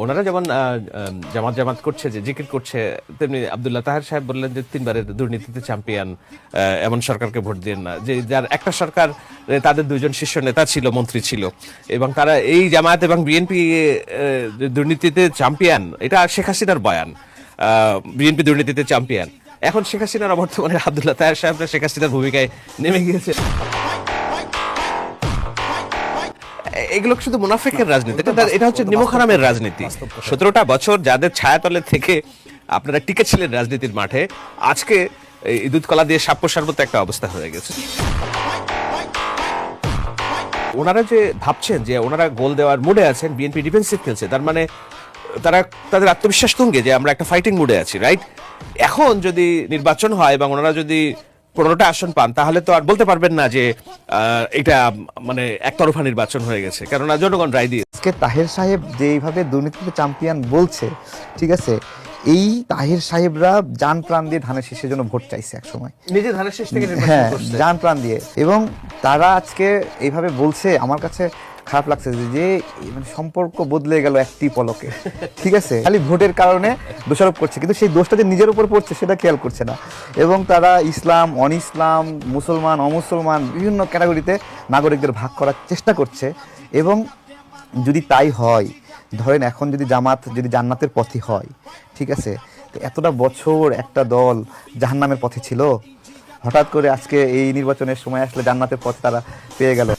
ওনারা যেমন জামাত জামাত করছে, যে জিকির করছে, তেমনি আবদুল্লাহ তাহের সাহেব বললেন যে তিনবারের দুর্নীতিতে চ্যাম্পিয়ন এমন সরকারকে ভোট দিন না। যে যার একটা সরকার তাদের দুজন শীর্ষ নেতা ছিল, মন্ত্রী ছিল। এবং তারা এই জামায়াত এবং বিএনপি দুর্নীতিতে চ্যাম্পিয়ন, এটা শেখ হাসিনার বয়ান। বিএনপি দুর্নীতিতে চ্যাম্পিয়ন। এখন শেখ হাসিনার বর্তমানে আব্দুল্লাহ তাহের সাহেবরা শেখ হাসিনার ভূমিকায় নেমে গিয়েছে। এগুলো শুধু মুনাফিকের রাজনীতি এটা এটা হচ্ছে নিমখারামের রাজনীতি। সতেরোটা বছর যাদের ছায়াতলে থেকে আপনারা টিকে ছিলেন রাজনীতির মাঠে আজকে ইঁদুত কলা দিয়ে সাপ্য সার্বত একটা অবস্থা হয়ে গেছে। ওনারা যে ভাবছেন যে ওনারা গোল দেওয়ার মুডে আছেন বিএনপি ডিফেন্সিভ খেলছে তার মানে তারা তাদের আত্মবিশ্বাস তুঙ্গে যে আমরা একটা ফাইটিং মুডে আছি রাইট? এখন যদি নির্বাচন হয় এবং ওনারা যদি পনেরোটা আসন পান তাহলে তো আর বলতে পারবেন না যে এটা মানে একতরফা নির্বাচন হয়ে গেছে। কেননা জনগণ রায় দিয়ে আজকে তাহের সাহেব যেইভাবে দুর্নীতিতে চ্যাম্পিয়ন বলছে ঠিক আছে এই তাহের সাহেবরা যান প্রাণ দিয়ে ধানের শীষের জন্য ভোট চাইছে এক সময় নিজে ধানের শেষ থেকে নির্বাচন হ্যাঁ জান প্রাণ দিয়ে। এবং তারা আজকে এইভাবে বলছে আমার কাছে খারাপ লাগছে যে- মানে সম্পর্ক বদলে গেল একটি পলকে। ঠিক আছে? খালি ভোটের কারণে দোষারোপ করছে। কিন্তু সেই দোষটা যে নিজের উপর পড়ছে, সেটা খেয়াল করছে না। এবং তারা ইসলাম অন ইসলাম মুসলমান, অমুসলমান বিভিন্ন ক্যাটাগরিতে নাগরিকদের ভাগ করার চেষ্টা করছে। এবং যদি তাই হয়, ধরেন এখন যদি জামাত, যদি জান্নাতের পথে হয়, ঠিক আছে? তো এতটা বছর একটা দল জাহান্নামের পথে ছিল। হঠাৎ করে আজকে এই নির্বাচনের সময় আসলে জান্নাতের পথ তারা পেয়ে গেল।